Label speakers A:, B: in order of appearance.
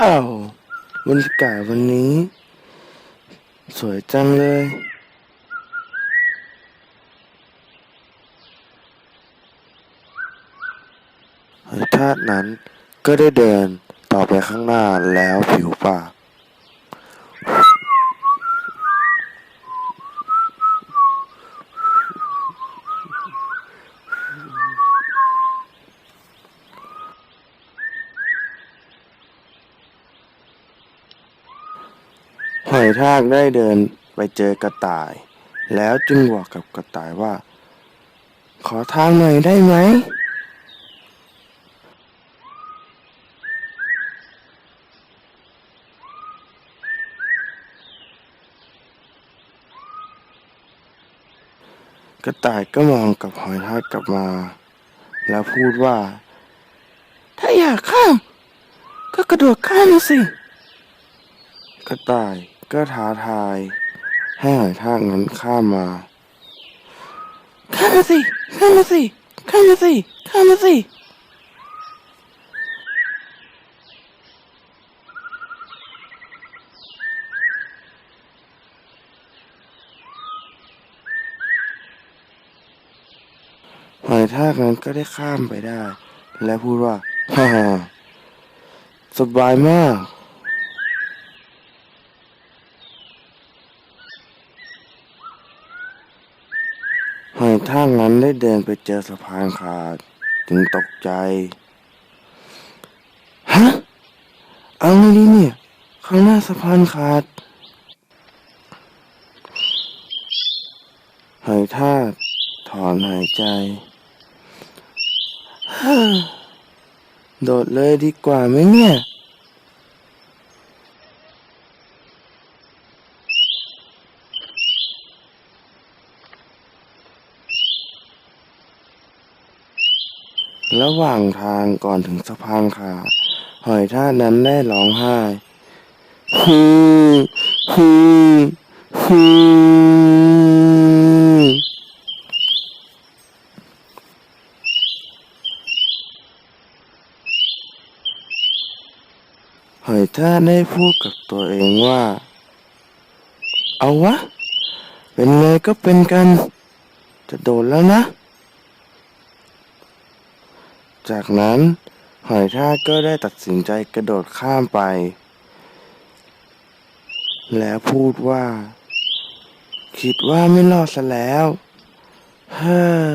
A: อ้าวบรรยากาศวันนี้ สวยจังเลยท่านั้นก็ได้เดินต่อไปข้างหน้าแล้วผิวปาก หอยทากได้เดินไปเจอกระต่าย แล้วจึงบอกกับกระต่ายว่า ขอทางหน่อยได้ไหม กระต่ายก็มองกับหอยทากกลับมา แล้วพูดว่า ถ้าอยากข้าม ก็กระโดดข้ามมาสิ กระต่าย ก็ท้าทาย ให้หอยทากนั้นข้ามมา ข้ามมาสิ ข้ามมาสิ ข้ามมาสิ ข้ามมาสิ หอยทากนั้นก็ได้ข้ามไปได้ และพูดว่า ฮ่าฮ่าสบายมาก หอยทากนั้นได้เดินไปเจอสะพานขาดจึงตกใจ ฮะ เอาไงดีเนี่ย ข้างหน้าสะพานขาดหอยทากถอนหายใจ โดดเลยดีกว่าไหมเนี่ย ระหว่างทางก่อนถึงสะพานขาดหอยท่านั้นได้ร้องไห้ฮูฮูฮูหอยท่าได้พูดกับตัวเองว่า เอาวะ เป็นไงก็เป็นกัน จะโดดแล้วนะ จากนั้นหอยทากก็ได้ตัดสินใจกระโดดข้ามไป แล้วพูดว่า คิดว่าไม่รอดซะแล้วเฮ้อ